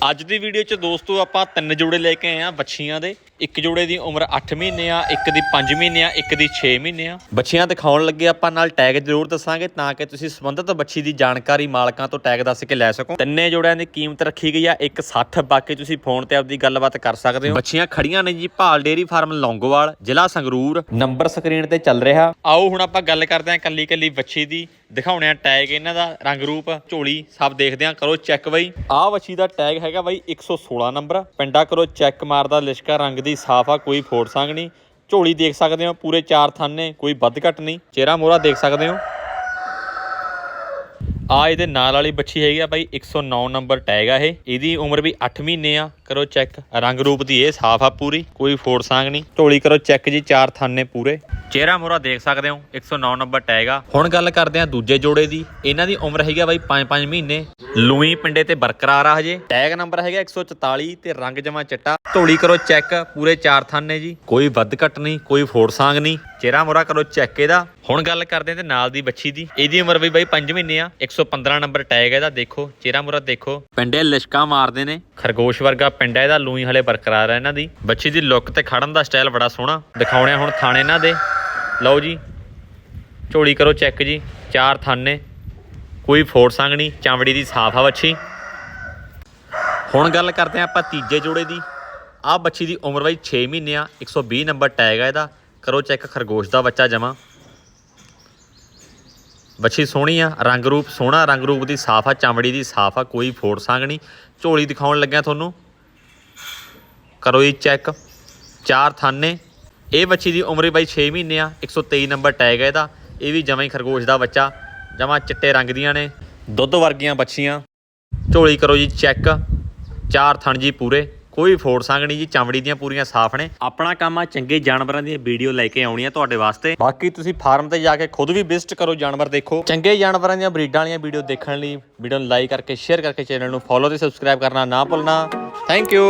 ਅੱਜ ਦੀ ਵੀਡੀਓ 'ਚ ਦੋਸਤੋ ਆਪਾਂ ਤਿੰਨ ਜੋੜੇ ਲੈ ਕੇ ਆਏ ਆ ਬੱਚੀਆਂ ਦੇ। ਇੱਕ ਜੋੜੇ ਦੀ ਉਮਰ 8 ਮਹੀਨੇ ਆ, ਇੱਕ ਦੀ 5 ਮਹੀਨੇ ਆ, ਇੱਕ ਦੀ 6 ਮਹੀਨੇ ਆ। ਬੱਚੀਆਂ ਦਿਖਾਉਣ ਲੱਗੇ ਆਪਾਂ ਨਾਲ ਟੈਗ ਜ਼ਰੂਰ ਦੱਸਾਂਗੇ ਤਾਂ ਕਿ ਤੁਸੀਂ ਸੰਬੰਧਿਤ ਬੱਚੀ ਦੀ ਜਾਣਕਾਰੀ ਮਾਲਕਾਂ ਤੋਂ ਟੈਗ ਦੱਸ ਕੇ ਲੈ ਸਕੋ। ਤਿੰਨੇ ਜੋੜਿਆਂ ਦੀ ਕੀਮਤ ਰੱਖੀ ਗਈ ਆ, ਇੱਕ 60 ਬਾਕੀ ਤੁਸੀਂ ਫੋਨ ਤੇ ਆਪਦੀ ਗੱਲਬਾਤ ਕਰ ਸਕਦੇ ਹੋ। ਬੱਚੀਆਂ ਖੜੀਆਂ ਨੇ ਜੀ, ਭਾਲ ਡੇਰੀ ਫਾਰਮ, ਲੌਂਗੋਵਾਲ, ਜ਼ਿਲ੍ਹਾ ਸੰਗਰੂਰ। ਨੰਬਰ ਸਕਰੀਨ ਤੇ ਚੱਲ ਰਿਹਾ। ਆਓ ਹੁਣ ਆਪਾਂ ਗੱਲ ਕਰਦੇ ਹਾਂ ਕੱਲੀ ਕੱਲੀ ਬੱਚੀ ਦੀ, ਦਿਖਾਉਣੇ ਆ ਟੈਗ ਇਹਨਾਂ ਦਾ, ਰੰਗ ਰੂਪ, ਝੋਲੀ, ਸਭ ਦੇਖਦੇ ਆ ਕਰੋ ਚੈੱਕ ਬਈ। ਆਹ ਬੱਚੀ ਦਾ ਟੈਗ ਹੈਗਾ ਬਈ 116 ਨੰਬਰ, ਪਿੰਡਾ ਕਰੋ ਚੈੱਕ ਮਾਰਦਾ, ਲਿਸ਼ਕਾ ਰੰਗ ਦੀ ਸਾਫ਼ ਆ, ਕੋਈ ਫੋੜ ਸੰਗ ਨਹੀਂ। ਝੋਲੀ ਦੇਖ ਸਕਦੇ ਹੋ, ਪੂਰੇ ਚਾਰ ਥਾਨੇ ਕੋਈ ਵੱਧ ਘੱਟ ਨਹੀਂ। ਚਿਹਰਾ ਮੋਹਰਾ ਦੇਖ ਸਕਦੇ ਹੋ। ਆ ਇਹਦੇ ਨਾਲ ਵਾਲੀ ਬੱਚੀ ਹੈਗੀ ਆ ਬਾਈ 109 ਨੰਬਰ ਟੈਗ ਆ ਇਹ। ਇਹਦੀ ਉਮਰ ਵੀ 8 ਮਹੀਨੇ ਆ। ਕਰੋ ਚੈੱਕ। ਰੰਗ ਰੂਪ ਦੀ ਇਹ ਸਾਫ਼ ਆ ਪੂਰੀ, ਕੋਈ ਫੋੜ ਸਾਂਗ ਨਹੀਂ। ਢੋਲੀ ਕਰੋ ਚੈੱਕ ਜੀ, ਚਾਰ ਥਾਨੇ ਪੂਰੇ। ਚਿਹਰਾ ਮੋਰਾ ਦੇਖ ਸਕਦੇ ਹੋ 109 ਨੰਬਰ ਟੈਗ ਆ। ਹੁਣ ਗੱਲ ਕਰਦੇ ਆ ਦੂਜੇ ਜੋੜੇ ਦੀ। ਇਹਨਾਂ ਦੀ ਉਮਰ ਹੈਗੀ ਆ ਬਾਈ 5-5 ਮਹੀਨੇ। ਲੂਈ ਪਿੰਡੇ ਤੇ ਬਰਕਰਾਰ ਆ ਹਜੇ। ਟੈਗ ਨੰਬਰ ਹੈਗਾ 144 ਤੇ ਰੰਗ ਜਮਾ ਚਿੱਟਾ। ਢੋਲੀ ਕਰੋ ਚੈੱਕ, ਪੂਰੇ ਚਾਰ ਥਾਨੇ ਜੀ। ਕੋਈ ਵੱਧ ਘੱਟ ਨਹੀਂ, ਕੋਈ ਫੋੜ ਸਾਂਗ ਨਹੀਂ। ਚਿਹਰਾ ਮੋਰਾ ਕਰੋ ਚੈੱਕ ਇਹਦਾ। ਹੁਣ ਗੱਲ ਕਰਦੇ ਆ ਤੇ ਨਾਲ ਦੀ ਬੱਚੀ ਦੀ। ਇਹਦੀ ਉਮਰ ਵੀ ਬਾਈ 5 ਮਹੀਨੇ ਆ। 115 ਨੰਬਰ ਟੈਗ ਇਹਦਾ, ਦੇਖੋ। ਚਿਹਰਾ ਮੋਰਾ ਦੇਖੋ। ਪਿੰਡੇ ਲਿਸ਼ਕਾ ਮਾਰਦੇ ਨੇ। ਖਰਗੋਸ਼ ਵਰਗਾ ਪਿੰਡ ਇਹਦਾ, ਲੂਈ ਹਲੇ ਬਰਕਰਾਰ ਆ ਇਹਨਾਂ ਦੀ। ਬੱਚੀ ਦੀ ਲੁੱਕ ਤੇ ਖੜਨ ਦਾ ਸਟਾਈਲ ਬੜਾ ਸੋਹਣਾ। ਦਿਖਾਉਣੇ ਆ ਹੁਣ ਥਾਣੇ ਇਹਨਾਂ ਦੇ। ਲਓ ਜੀ, ਝੋਲੀ ਕਰੋ ਚੈੱਕ ਜੀ, ਚਾਰ ਥਾਨੇ ਕੋਈ ਫੋੜ ਸੰਗ ਨਹੀਂ, ਚਾਂਵੜੀ ਦੀ ਸਾਫ਼ ਆ ਬੱਚੀ ਹੁਣ ਗੱਲ ਕਰਦੇ ਆ ਆਪਾਂ ਤੀਜੇ ਜੋੜੇ ਦੀ। ਆਹ ਬੱਚੀ ਦੀ ਉਮਰ ਬਾਈ 6 ਮਹੀਨੇ ਆ 120 ਨੰਬਰ ਟੈਗ ਆ ਇਹਦਾ। ਕਰੋ ਚੈੱਕ ਖਰਗੋਸ਼ ਦਾ ਬੱਚਾ ਜਮਾ। ਬੱਚੀ ਸੋਹਣੀ ਆ, ਰੰਗ ਰੂਪ ਸੋਹਣਾ, ਰੰਗ ਰੂਪ ਦੀ ਸਾਫ਼ ਆ ਚਮੜੀ ਦੀ ਸਾਫ਼ ਆ, ਕੋਈ ਫੋੜ ਸੰਗ ਨਹੀਂ। ਝੋਲੀ ਦਿਖਾਉਣ ਲੱਗਿਆ ਤੁਹਾਨੂੰ। ਕਰੋ ਜੀ ਚੈੱਕ ਚਾਰ ਥਾਨੇ ਇਹ ਬੱਚੀ ਦੀ ਉਮਰ ਬਾਈ 6 ਮਹੀਨੇ ਆ 123 ਨੰਬਰ ਟੈਗ ਹੈ ਇਹਦਾ। ਇਹ ਵੀ ਜਮਾਂ ਹੀ ਖਰਗੋਸ਼ ਦਾ ਬੱਚਾ ਜਮਾਂ ਚਿੱਟੇ ਰੰਗ ਦੀਆਂ ਨੇ। ਦੁੱਧ ਵਰਗੀਆਂ ਬੱਚੀਆਂ। ਝੋਲੀ ਕਰੋ ਜੀ ਚੈੱਕ। ਚਾਰ ਥਣ ਜੀ ਪੂਰੇ ਕੋਈ ਫੋੜ ਸੰਗ ਨਹੀਂ ਜੀ ਚਮੜੀ ਦੀਆਂ ਪੂਰੀਆਂ ਸਾਫ਼ ਨੇ। ਆਪਣਾ ਕੰਮ ਆ ਚੰਗੇ ਜਾਨਵਰਾਂ ਦੀਆਂ ਵੀਡੀਓ ਲੈ ਕੇ ਆਉਣੀਆਂ ਤੁਹਾਡੇ ਵਾਸਤੇ। ਬਾਕੀ ਤੁਸੀਂ ਫਾਰਮ ਤੇ ਜਾ ਕੇ ਖੁਦ ਵੀ ਵਿਜ਼ਿਟ ਕਰੋ ਜਾਨਵਰ ਦੇਖੋ। ਚੰਗੇ ਜਾਨਵਰਾਂ ਦੀਆਂ ਬਰੀਡਾਂ ਵਾਲੀਆਂ ਵੀਡੀਓ ਦੇਖਣ ਲਈ ਵੀਡੀਓ ਨੂੰ ਲਾਈਕ ਕਰਕੇ ਸ਼ੇਅਰ ਕਰਕੇ ਚੈਨਲ ਨੂੰ ਫੋਲੋ ਤੇ ਸਬਸਕ੍ਰਾਈਬ ਕਰਨਾ ਨਾ ਭੁੱਲਣਾ। Thank you